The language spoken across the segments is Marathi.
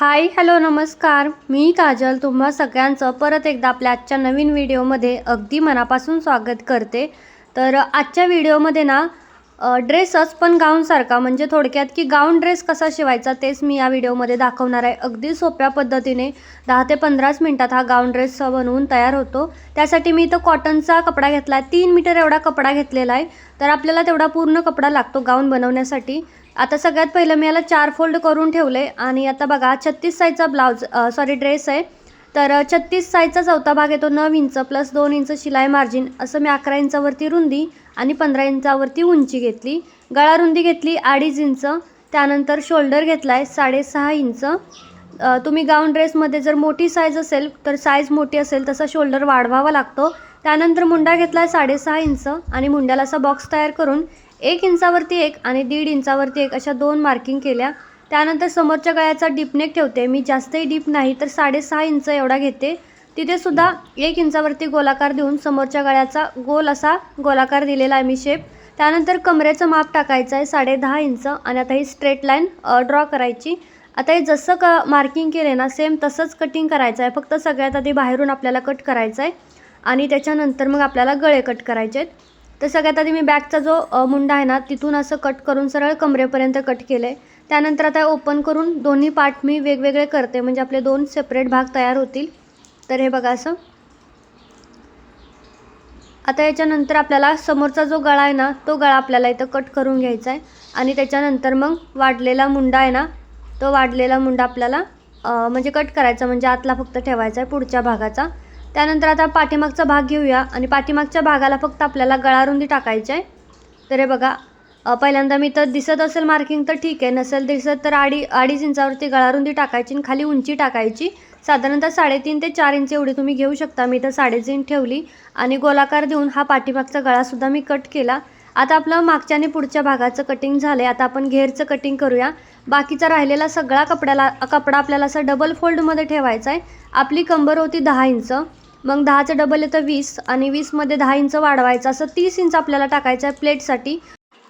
हाय हॅलो नमस्कार. मी काजल. तुम्हा सगळ्यांचं परत एकदा आपल्या आजच्या नवीन व्हिडिओमध्ये अगदी मनापासून स्वागत करते. तर आजच्या व्हिडिओमध्ये ना ड्रेसच पण गाऊनसारखा म्हणजे थोडक्यात की गाऊन ड्रेस कसा शिवायचा तेच मी या व्हिडिओमध्ये दाखवणार आहे. अगदी सोप्या पद्धतीने दहा ते पंधराच मिनटात हा गाऊन ड्रेस बनवून तयार होतो. त्यासाठी मी इथं कॉटनचा कपडा घेतला आहे तीन मीटर एवढा कपडा घेतलेला आहे. तर आपल्याला तेवढा पूर्ण कपडा लागतो गाऊन बनवण्यासाठी. आता सगळ्यात पहिलं मी याला चार फोल्ड करून ठेवले आणि आता बघा छत्तीस साईजचा ब्लाऊज सॉरी ड्रेस आहे. तर छत्तीस साईजचा चौथा भाग येतो नऊ इंच प्लस दोन इंच शिलाई मार्जिन असं मी अकरा इंचावरती रुंदी आणि पंधरा इंचावरती उंची घेतली. गळा रुंदी घेतली अडीच इंच त्यानंतर शोल्डर घेतला आहे साडेसहा इंच तुम्ही गाऊन ड्रेसमध्ये जर मोठी साईज असेल तर साईज मोठी असेल तसा शोल्डर वाढवावा लागतो. त्यानंतर मुंडा घेतला आहे साडेसहा इंच आणि मुंड्याला असा बॉक्स तयार करून एक इंचावरती एक आणि दीड इंचावरती एक अशा दोन मार्किंग केल्या. त्यानंतर समोरच्या गळ्याचा डीपनेक ठेवते. मी जास्तही डीप नाही तर साडेसहा इंच एवढा घेते. तिथे सुद्धा एक इंचावरती गोलाकार देऊन समोरच्या गळ्याचा गोल असा गोलाकार दिलेला आहे मी शेप त्यानंतर कमरेचं माप टाकायचं आहे साडे दहा इंच आणि आता ही स्ट्रेट लाईन ड्रॉ करायची. आता हे जसं क मार्किंग केले ना सेम तसंच कटिंग करायचं आहे. फक्त सगळ्यात आधी बाहेरून आपल्याला कट करायचं आहे आणि त्याच्यानंतर मग आपल्याला गळे कट करायचे आहेत. तर सगळ्यात आधी मी बॅगचा जो मुंडा आहे ना तिथून असं कट करून सरळ कमरेपर्यंत कट केलं. आहे त्यानंतर आता ओपन करून दोन्ही पार्ट मी वेगवेगळे करते. म्हणजे आपले दोन सेपरेट भाग तयार होतील. तर हे बघा असं. आता याच्यानंतर आपल्याला समोरचा जो गळा आहे ना तो गळा आपल्याला इथं कट करून घ्यायचा आहे. आणि त्याच्यानंतर मग वाढलेला मुंडा आहे ना तो वाढलेला मुंडा आपल्याला म्हणजे कट करायचा. म्हणजे आतला फक्त ठेवायचा आहे पुढच्या भागाचा. त्यानंतर आता पाठीमागचा भाग घेऊया आणि पाठीमागच्या भागाला फक्त आपल्याला गळारुंदी टाकायची आहे. तर हे बघा पहिल्यांदा मी तर दिसत असेल मार्किंग तर ठीक आहे नसेल दिसत तर अडी अडीच इंचावरती गळारुंदी टाकायची आणि खाली उंची टाकायची. साधारणतः साडेतीन ते चार इंच एवढी तुम्ही घेऊ शकता. मी तर साडेतीन ठेवली आणि गोलाकार देऊन हा पाठीमागचा गळासुद्धा मी कट केला. आता आपलं मागच्या आणि पुढच्या भागाचं कटिंग झालं आहे आता आपण घेरचं कटिंग करूया. बाकीचा राहिलेला सगळा कपड्याला कपडा आपल्याला असं डबल फोल्डमध्ये ठेवायचा आहे. आपली कंबर होती दहा इंच. मग दहाचं डबल येतं वीस आणि वीसमध्ये दहा इंच वाढवायचं. असं तीस इंच आपल्याला टाकायचं आहे प्लेटसाठी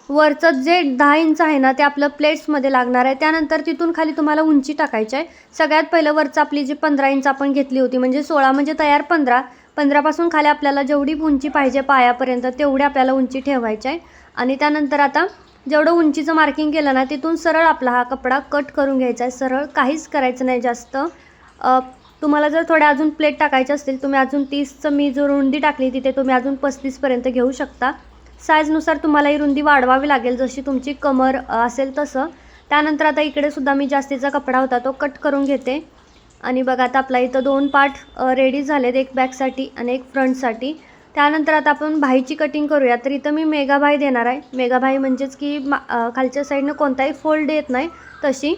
वरचं जे दहा इंच आहे ना ते आपलं प्लेट्समध्ये लागणार आहे. त्यानंतर तिथून खाली तुम्हाला उंची टाकायची आहे. सगळ्यात पहिलं वरचं आपली जी पंधरा इंच आपण घेतली होती म्हणजे सोळा म्हणजे तयार पंधरा. पंधरापासून खाली आपल्याला जेवढी उंची पाहिजे पायापर्यंत तेवढी आपल्याला उंची ठेवायची आहे. आणि त्यानंतर आता जेवढं उंचीचं मार्किंग केलं ना तिथून सरळ आपला हा कपडा कट करून घ्यायचा आहे. सरळ काहीच करायचं नाही जास्त. तुम्हाला जर थोड्या अजून प्लेट टाकायचे असतील तुम्ही अजून तीसचं मी जो रुंदी टाकली तिथे तुम्ही अजून पस्तीसपर्यंत घेऊ शकता. साईजनुसार तुम्हाला ही रुंदी वाढवावी लागेल जशी तुमची कमर असेल तसं. त्यानंतर आता इकडे सुद्धा मी जास्तीचा कपडा होता तो कट करून घेते. आणि बघा आता आपला इथं दोन पार्ट रेडी झालेत एक बॅकसाठी आणि एक फ्रंटसाठी त्यानंतर आता आपण भाईची कटिंग करूया. तर इथं मी मेगा भाई देणार आहे. मेगा भाई म्हणजेच की मा खालच्या साईडनं कोणताही फोल्ड येत नाही तशी.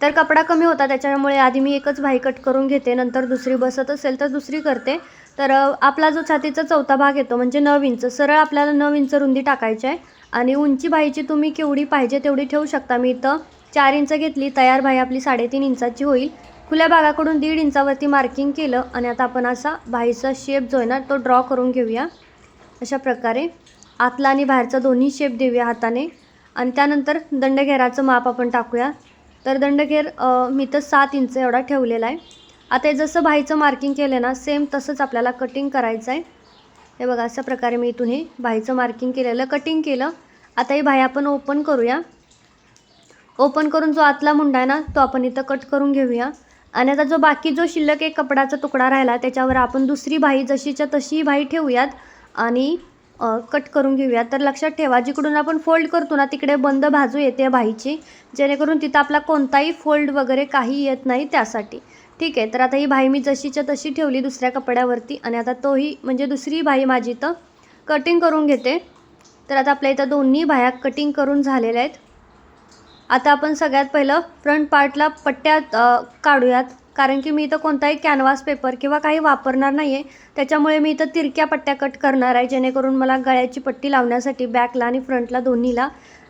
तर कपडा कमी होता त्याच्यामुळे आधी मी एकच भाई कट करून घेते नंतर दुसरी बसत असेल तर दुसरी करते. तर आपला जो छातीचा चौथा भाग येतो म्हणजे नऊ इंच सरळ आपल्याला नऊ इंच रुंदी टाकायची आहे. आणि उंची भाईची तुम्ही केवढी पाहिजे तेवढी ठेवू शकता. मी इथं चार इंच घेतली तयार भाई आपली साडेतीन इंचाची होईल. खुल्या भागाकडून दीड इंचावरती मार्किंग केलं आणि आता आपण असा भाईचा शेप जो आहे ना तो ड्रॉ करून घेऊया. अशा प्रकारे आतला आणि बाहेरचा दोन्ही शेप देऊया हाताने. आणि त्यानंतर दंडघेराचं माप आपण टाकूया. तर दंडघेर मी तर सात इंच एवढा ठेवलेला आहे. आता हे जसं बाहीचं मार्किंग केलं ना सेम तसंच आपल्याला कटिंग करायचं आहे. हे बघा अशा प्रकारे मी इथून हे बाहीचं मार्किंग केलेलं कटिंग केलं. आता ही बाही आपण ओपन करूया. ओपन करून जो आतला मुंडा आहे ना तो आपण इथं कट करून घेऊया. आणि आता जो बाकी जो शिल्लक एक कपडाचा तुकडा राहिला त्याच्यावर आपण दुसरी बाही जशीच्या तशी बाही ठेवूयात. आणि कट करून घेऊया. तर लक्षात ठेवा जिकडून आपण फोल्ड करतो ना तिकडे बंद बाजू येते बाईची. जेणेकरून तिथं आपला कोणताही फोल्ड वगैरे काही येत नाही त्यासाठी. ठीक आहे? तर आता ही बाई मी जशीच्या तशी ठेवली दुसऱ्या कपड्यावरती आणि आता तोही म्हणजे दुसरी बाई माझी इथं कटिंग करून घेते. तर आता आपल्या इथं दोन्ही भाया कटिंग करून झालेल्या आहेत. आता आपण सगळ्यात पहिलं फ्रंट पार्टला पट्ट्या काढूयात. कारण की मी इथं कोणताही कॅनव्हास पेपर किंवा काही वापरणार नाही आहे त्याच्यामुळे मी इथं तिरक्या पट्ट्या कट करणार आहे. जेणेकरून मला गळ्याची पट्टी लावण्यासाठी बॅकला आणि फ्रंटला दोन्हीला.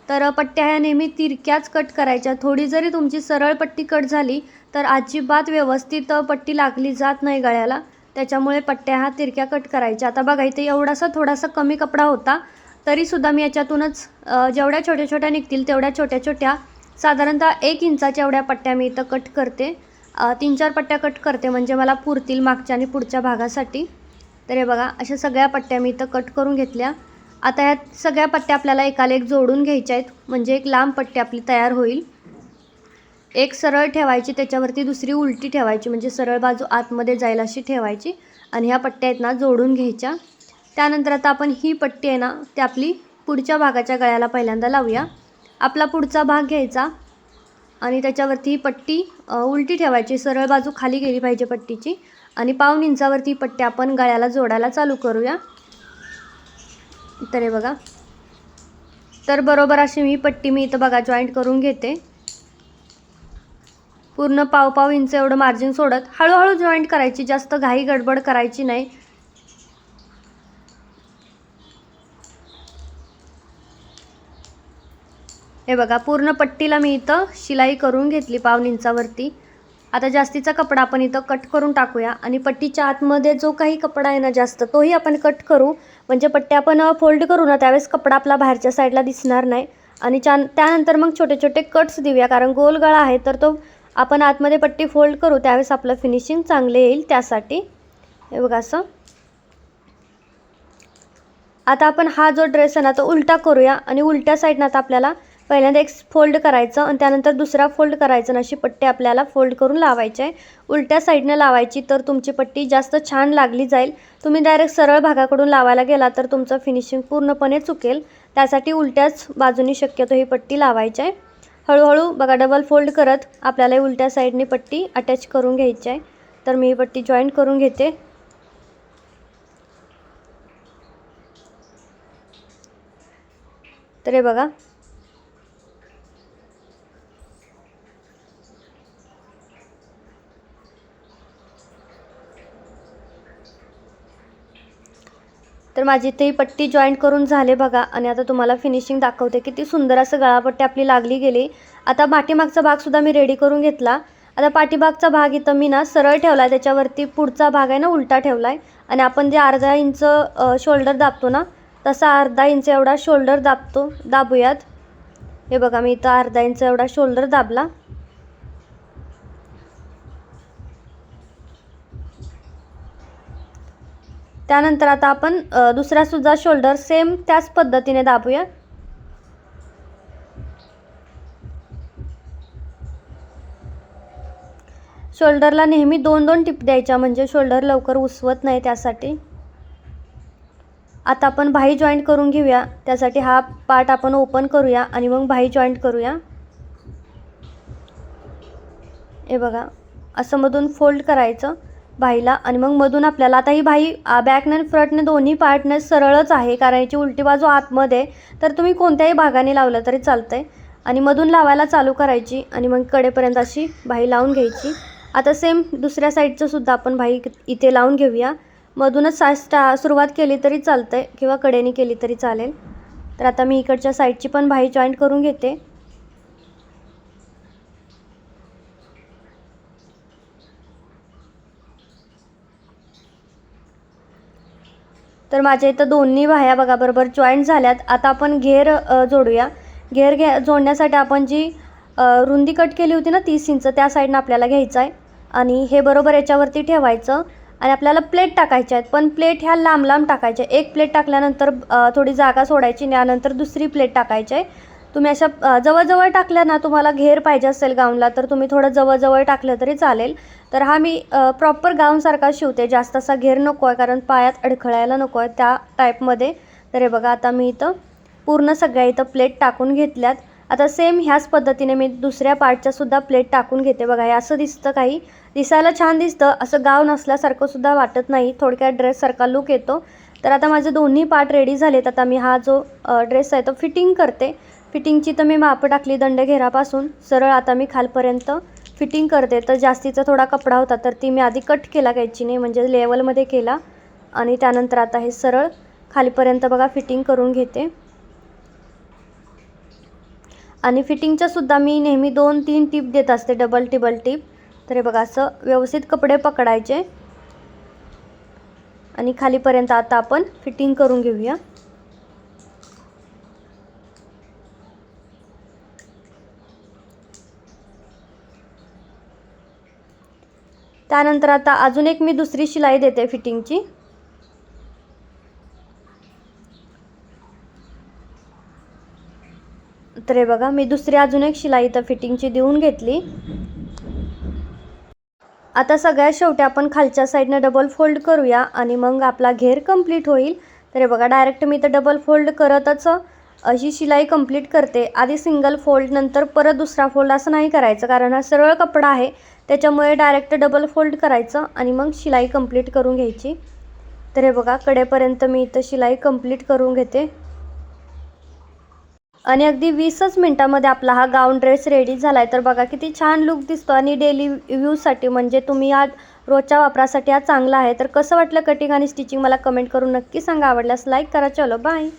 तर पट्ट्या ह्या नेहमी तिरक्याच कट करायच्या. थोडी जरी तुमची सरळ पट्टी कट झाली तर अजिबात व्यवस्थित पट्टी लागली जात नाही गळ्याला. त्याच्यामुळे पट्ट्या ह्या तिरक्या कट करायच्या. आता बघा इथे एवढासा थोडासा कमी कपडा होता तरीसुद्धा मी याच्यातूनच जेवढ्या छोट्या छोट्या निघतील तेवढ्या छोट्या छोट्या साधारणतः एक इंचाच्या एवढ्या पट्ट्या मी इथं कट करते. तीन चार पट्ट्या कट करते. म्हणजे मला पुरतील मागच्या आणि पुढच्या भागासाठी. तर हे बघा अशा सगळ्या पट्ट्या मी इथं कट करून घेतल्या. आता ह्यात सगळ्या पट्ट्या आपल्याला एकाला एक जोडून घ्यायच्या आहेत. म्हणजे एक लांब पट्टी आपली तयार होईल. एक सरळ ठेवायची त्याच्यावरती दुसरी उलटी ठेवायची. म्हणजे सरळ बाजू आतमध्ये जाईल अशी ठेवायची. आणि ह्या पट्ट्या आहेत ना जोडून घ्यायच्या. त्यानंतर आता आपण ही पट्टी आहे ना ती आपली पुढच्या भागाच्या गळ्याला पहिल्यांदा लावूया. आपला पुढचा भाग घ्यायचा. आणि त्याच्यावरती ही पट्टी उलटी ठेवायची. सरळ बाजू खाली गेली पाहिजे पट्टीची. आणि पाऊन इंचावरती ही पट्टी आपण गळ्याला जोडायला चालू करूया. तर हे बघा. तर बरोबर अशी मी पट्टी मी इथं बघा जॉईंट करून घेते. पूर्ण पाव पाव इंच एवढं मार्जिन सोडत. हळूहळू जॉईंट करायची. जास्त घाई गडबड करायची नाही. हे बघा पूर्ण पट्टीला मी इथं शिलाई करून घेतली पाव इंचावरती. आता जास्तीचा कपडा आपण इथं कट करून टाकूया. आणि पट्टीच्या आतमध्ये जो काही कपडा आहे ना जास्त तोही आपण कट करू. म्हणजे पट्टी आपण फोल्ड करू ना त्यावेळेस कपडा आपला बाहेरच्या साईडला दिसणार नाही. आणि छान त्यानंतर मग छोटे छोटे कट्स देऊया कारण गोल गळा आहे तर तो आपण आतमध्ये पट्टी फोल्ड करू त्यावेळेस आपलं फिनिशिंग चांगले येईल त्यासाठी. हे बघा असं. आता आपण हा जो ड्रेस आहे ना तो उलटा करूया. आणि उलट्या साईडनं आता आपल्याला पहिल्यांदा एक फोल्ड करायचं आणि त्यानंतर दुसरा फोल्ड करायचं आणि अशी पट्टी आपल्याला फोल्ड करून लावायची आहे. उलट्या साईडनं लावायची तर तुमची पट्टी जास्त छान लागली जाईल. तुम्ही डायरेक्ट सरळ भागाकडून लावायला गेला तर तुमचं फिनिशिंग पूर्णपणे चुकेल. त्यासाठी उलट्याच बाजूनी शक्यतो ही पट्टी लावायची आहे. हळूहळू बघा डबल फोल्ड करत आपल्याला उलट्या साईडनी पट्टी अटॅच करून घ्यायची आहे. तर मी ही पट्टी जॉईंट करून घेते. तर हे बघा तर माझी इथे ही पट्टी जॉईंट करून झाले बघा. आणि आता तुम्हाला फिनिशिंग दाखवते किती सुंदर असं गळापट्टी आपली लागली गेली. आता पाठीमागचा भागसुद्धा मी रेडी करून घेतला. आता पाठीमागचा भाग इथं मी ना सरळ ठेवला आहे त्याच्यावरती पुढचा भाग आहे ना उलटा ठेवला आहे आणि आपण जे अर्धा इंच शोल्डर दाबतो ना तसा अर्धा इंच एवढा शोल्डर दाबतो दाबूयात. हे बघा मी इथं अर्धा इंच एवढा शोल्डर दाबला. त्यानंतर आता आपण अ, सुद्धा शोल्डर सेम त्याच पद्धतीने दाबूया. शोल्डरला नेहमी दोन दोन टिप द्यायच्या म्हणजे शोल्डर लवकर उसवत नाही त्यासाठी. आता आपण भाई जॉईंट करून घेऊया. त्यासाठी हा पार्ट आपण ओपन करूया आणि मग भाई जॉईंट करूया. हे बघा असं मधून फोल्ड करायचं. भाईला आणि मग मधून आपल्याला आता ही भाई बॅकने आणि फ्रंटने दोन्ही पार्टने सरळच आहे. कारण याची उलटी बाजू आतमध्ये आहे. तर तुम्ही कोणत्याही भागाने लावलं तरी चालतं आहे आणि मधून लावायला चालू करायची आणि मग कडेपर्यंत अशी भाई लावून घ्यायची. आता सेम दुसऱ्या साईडचं सुद्धा आपण भाई इथे लावून घेऊया. मधूनच सा स्टा सुरुवात केली तरी चालतं आहे किंवा कडेने केली तरी चालेल. तर आता मी इकडच्या साईडची पण भाई जॉईंट करून घेते. तर माझ्या इथं दोन्ही बाह्या बघा बरोबर जॉईंट झाल्यात. आता आपण घेर जोडूया. घेर घ्या जोडण्यासाठी आपण जी रुंदी कट केली होती ना तीस इंच त्या साईडनं आपल्याला घ्यायचं आहे आणि हे बरोबर याच्यावरती ठेवायचं. आणि आपल्याला प्लेट टाकायच्या आहेत. पण प्लेट ह्या लांब लांब टाकायच्या एक प्लेट टाकल्यानंतर थोडी जागा सोडायची त्यानंतर दुसरी प्लेट टाकायची आहे. तुम्ही अशा जवळजवळ टाकल्या ना तुम्हाला घेर पाहिजे असेल गाऊनला तर तुम्ही थोडं जवळजवळ टाकलं तरी चालेल. तर हा मी प्रॉपर गाऊनसारखा शिवते जास्त असा घेर नको आहे कारण पायात अडखळायला नको आहे त्या टाईपमध्ये तर हे बघा आता मी इथं पूर्ण सगळ्या इथं प्लेट टाकून घेतल्यात. आता सेम ह्याच पद्धतीने मी दुसऱ्या पार्टच्या सुद्धा प्लेट टाकून घेते. बघा हे असं दिसतं काही. दिसायला छान दिसतं. असं गाऊन नसल्यासारखं सुद्धा वाटत नाही. थोडक्यात ड्रेससारखा लुक येतो. तर आता माझे दोन्ही पार्ट रेडी झालेत. आता मी हा जो ड्रेस आहे तो फिटिंग करते. फिटिंगची तर मी मापं टाकली दंडघेरापासून. सरळ आता मी खालपर्यंत फिटिंग करते. तर जास्तीचा थोडा कपडा होता तर ती मी आधी कट केला कैचीने म्हणजे लेवलमध्ये केला. आणि त्यानंतर आता हे सरळ खालीपर्यंत बघा फिटिंग करून घेते. आणि फिटिंगच्या सुद्धा मी नेहमी दोन तीन टीप देत असते डबल टिबल टीप. तर हे बघा असं व्यवस्थित कपडे पकडायचे. आणि खालीपर्यंत आता आपण फिटिंग करून घेऊया. त्यानंतर आता अजून एक मी दुसरी शिलाई देते फिटिंगची. तर हे बघा मी दुसरी अजून एक शिलाई इथं फिटिंगची देऊन घेतली. आता सगळ्यात शेवटी आपण खालच्या साईडनं डबल फोल्ड करूया आणि मग आपला घेर कंप्लीट होईल. तर हे बघा डायरेक्ट मी तर डबल फोल्ड करतच अशी शिलाई कंप्लीट करते. आधी सिंगल फोल्ड नंतर परत दुसरा फोल्ड असं नाही करायचं कारण हा सरळ कपडा आहे. त्याच्यामुळे डायरेक्ट डबल फोल्ड करायचं आणि मग शिलाई कंप्लीट करून घ्यायची. तर हे बघा कडेपर्यंत मी इथं शिलाई कंप्लीट करून घेते. आणि अगदी वीसच मिनटामध्ये आपला हा गाऊन ड्रेस रेडी झाला आहे तर बघा किती छान लुक दिसतो आणि डेली यूजसाठी म्हणजे तुम्ही आज रोजच्या वापरासाठी हा चांगला आहे. तर कसं वाटलं कटिंग आणि स्टिचिंग मला कमेंट करून नक्की सांगा. आवडल्यास लाईक करा. चलो बाय